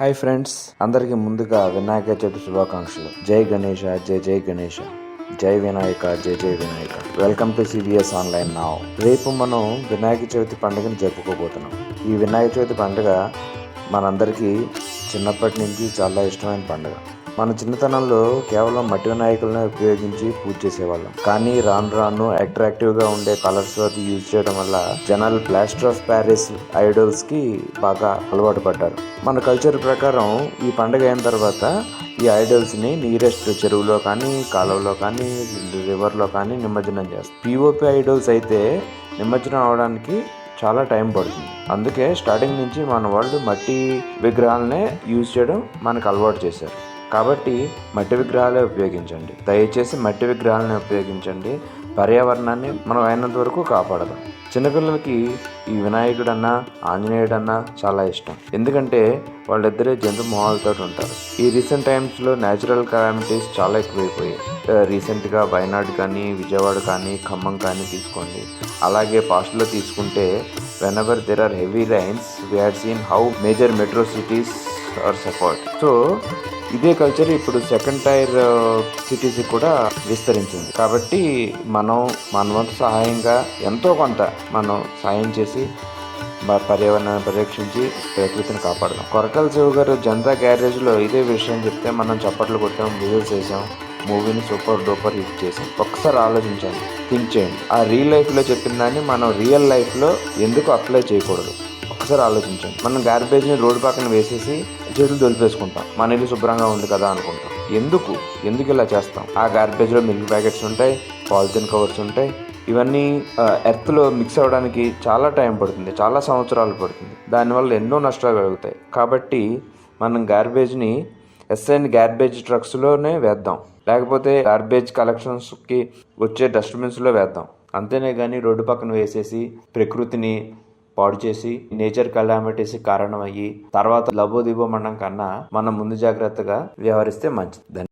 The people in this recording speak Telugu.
హాయ్ ఫ్రెండ్స్ అందరికీ ముందుగా వినాయక చవితి శుభాకాంక్షలు. జై గణేష జై జై గణేష. జై వినాయక జై జై Vinayaka. Welcome to CVS online now రేపు మనం వినాయక చవితి పండుగను జరుపుకోబోతున్నాం. ఈ వినాయక చవితి పండుగ మనందరికీ చిన్నప్పటి నుంచి చాలా ఇష్టమైన పండుగ. మన చిన్నతనంలో కేవలం మట్టి వినాయకులను ఉపయోగించి పూజ చేసేవాళ్ళం. కానీ రాను రాను అట్రాక్టివ్గా ఉండే కలర్స్ అది యూజ్ చేయడం వల్ల జనాలు ప్లాస్టర్ ఆఫ్ ప్యారిస్ ఐడల్స్కి బాగా అలవాటు పడ్డారు. మన కల్చర్ ప్రకారం ఈ పండుగ అయిన తర్వాత ఈ ఐడల్స్ని నీరెస్ట్ చెరువులో కానీ కాలువలో కానీ రివర్లో కానీ నిమజ్జనం చేస్తారు పిఓపి ఐడల్స్ అయితే నిమజ్జనం అవడానికి చాలా టైం పడుతుంది. అందుకే స్టార్టింగ్ నుంచి మన వాళ్ళు మట్టి విగ్రహాలనే యూజ్ చేయడం మనకు అలవాటు చేశారు. కాబట్టి మట్టి విగ్రహాలే ఉపయోగించండి. దయచేసి మట్టి విగ్రహాలని ఉపయోగించండి. పర్యావరణాన్ని మనం అయినంత వరకు కాపాడదాం. చిన్నపిల్లలకి ఈ వినాయకుడన్నా ఆంజనేయుడన్నా చాలా ఇష్టం. ఎందుకంటే వాళ్ళిద్దరే జంతు మొహాలతో ఉంటారు. ఈ రీసెంట్ టైమ్స్లో న్యాచురల్ కాలామిటీస్ చాలా ఎక్కువైపోయాయి. రీసెంట్గా వయనాడు కానీ విజయవాడ కానీ ఖమ్మం కానీ తీసుకోండి. అలాగే పాస్ట్లో తీసుకుంటే whenever there are heavy rains we had seen how major metro cities are support so ఇదే కల్చర్ ఇప్పుడు సెకండ్ టైర్ సిటీస్ కూడా విస్తరించింది. కాబట్టి మనం మన వంతు సహాయంగా ఎంతో కొంత మనం సాయం చేసి పర్యావరణాన్ని పరిరక్షించి ప్రకృతిని కాపాడదాం. కొరకల శివ గారు జనతా గ్యారేజ్లో ఇదే విషయం చెప్తే మనం చప్పట్లు కొట్టాం విజువల్స్ వేసాం మూవీని సూపర్ డూపర్ హిట్ చేసాం ఒక్కసారి ఆలోచించండి థింక్ చేయండి. ఆ రియల్ లైఫ్లో చెప్పిన దాన్ని మనం రియల్ లైఫ్లో ఎందుకు అప్లై చేయకూడదు? ఒక్కసారి ఆలోచించండి. మనం గార్బేజ్ని రోడ్డు పక్కన వేసేసి చేతులు దొలిపేసుకుంటాం మన ఇల్లు శుభ్రంగా ఉంది కదా అనుకుంటాం. ఎందుకు? ఎందుకు ఇలా చేస్తాం? ఆ గార్బేజ్లో మిల్క్ ప్యాకెట్స్ ఉంటాయి పాలిథిన్ కవర్స్ ఉంటాయి. ఇవన్నీ ఎర్త్లో మిక్స్ అవ్వడానికి చాలా టైం పడుతుంది చాలా సంవత్సరాలు పడుతుంది. దానివల్ల ఎన్నో నష్టాలు కలుగుతాయి. కాబట్టి మనం గార్బేజ్ని ఎస్ఐన్ గార్బేజ్ ట్రక్స్లోనే వేద్దాం. లేకపోతే గార్బేజ్ కలెక్షన్స్కి వచ్చే డస్ట్బిన్స్లో వేద్దాం. అంతేనే కానీ రోడ్డు పక్కన వేసేసి ప్రకృతిని పాడు చేసి నేచర్ కలామిటీస్ కారణమయ్యి తర్వాత లబోదిబోమనడం కన్నా మనం ముందు జాగ్రత్తగా వ్యవహరిస్తే మంచిది.